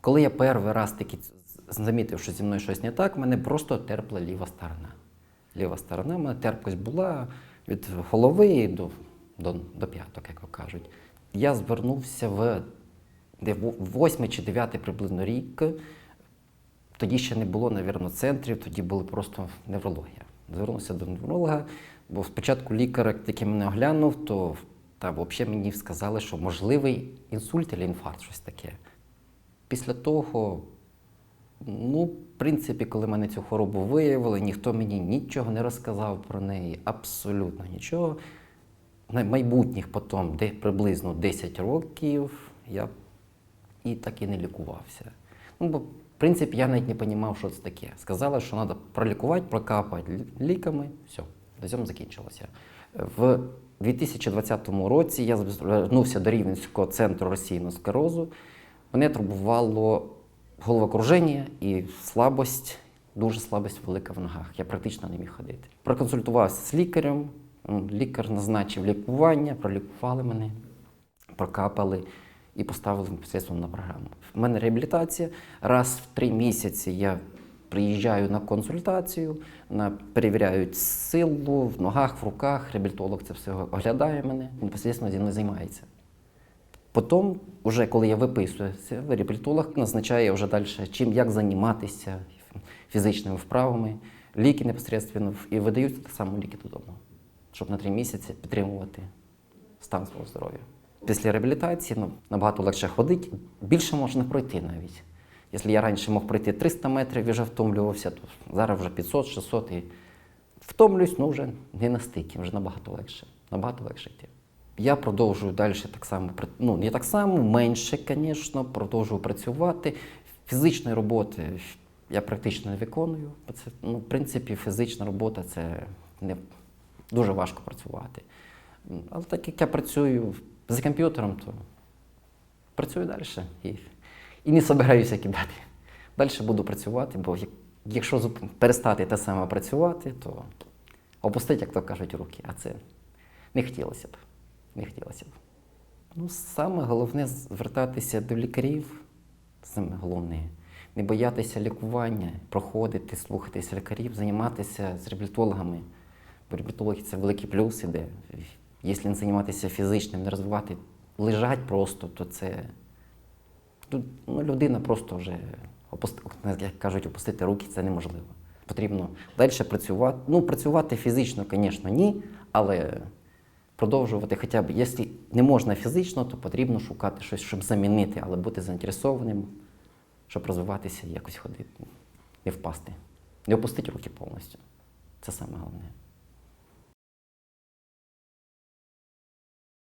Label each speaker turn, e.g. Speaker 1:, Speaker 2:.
Speaker 1: Коли я перший раз таки замітив, що зі мною щось не так, мене просто терпла ліва сторона. Ліва сторона, в мене терпкость була від голови до, до, до п'яток, як кажуть. Я звернувся в восьмий чи дев'ятий приблизно рік. Тоді ще не було, навірно, центрів, тоді були просто неврологія. Звернувся до невролога, бо спочатку лікар, як тільки мене оглянув, то та, взагалі мені сказали, що можливий інсульт або інфаркт, щось таке. Після того, ну, в принципі, коли мене цю хворобу виявили, ніхто мені нічого не розказав про неї, абсолютно нічого. На майбутніх потім, де приблизно 10 років, я і так і не лікувався. Ну, бо, в принципі, я навіть не розумів, що це таке. Сказали, що треба пролікувати, прокапати ліками. Все, до цього закінчилося. В 2020 році я звернувся до Рівненського центру розсійного склерозу. Мене турбувало головокруження і слабость, дуже слабость велика в ногах. Я практично не міг ходити. Проконсультувався з лікарем. Лікар назначив лікування, пролікували мене прокапали і поставили на програму. У мене реабілітація. Раз в три місяці я приїжджаю на консультацію, на, перевіряють силу в ногах, в руках. Реабілітолог це все оглядає мене, непосередньо зі мною займається. Потім, уже коли я виписуюся, реабілітолог назначає вже далі, чим як займатися фізичними вправами, ліки непосередньо, і видають так само ліки додому, щоб на три місяці підтримувати стан свого здоров'я. Після реабілітації ну, набагато легше ходити, більше можна пройти навіть. Якщо я раніше мог пройти 300 метрів і вже втомлювався, то зараз вже 500-600 і втомлююсь, ну вже не настільки, вже набагато легше. Набагато легше йти. Я продовжую далі так само, ну не так само, менше, звісно, продовжую працювати. Фізичної роботи я практично не виконую. Це, ну, в принципі, фізична робота це не дуже важко працювати. Але так як я працюю за комп'ютером, то працюю далі і, і не собираюся кидати. Далі буду працювати, бо якщо перестати те саме працювати, то опустити, як то кажуть, руки. А це не хотілося б. Не хотілося б. Ну, саме головне звертатися до лікарів. Саме головне. Не боятися лікування, проходити, слухатися лікарів, займатися з реабілітологами. Бо реабілітологи це великий плюс іде. Якщо не займатися фізичним, не розвивати, лежать просто, то це Тут ну, людина просто вже опусти, як кажуть, опустити руки це неможливо. Потрібно далі працювати. Ну, працювати фізично, звісно, ні, але продовжувати хоча б, якщо не можна фізично, то потрібно шукати щось, щоб замінити, але бути заінтересованим, щоб розвиватися якось ходити, не впасти, не опустити руки повністю. Це саме головне.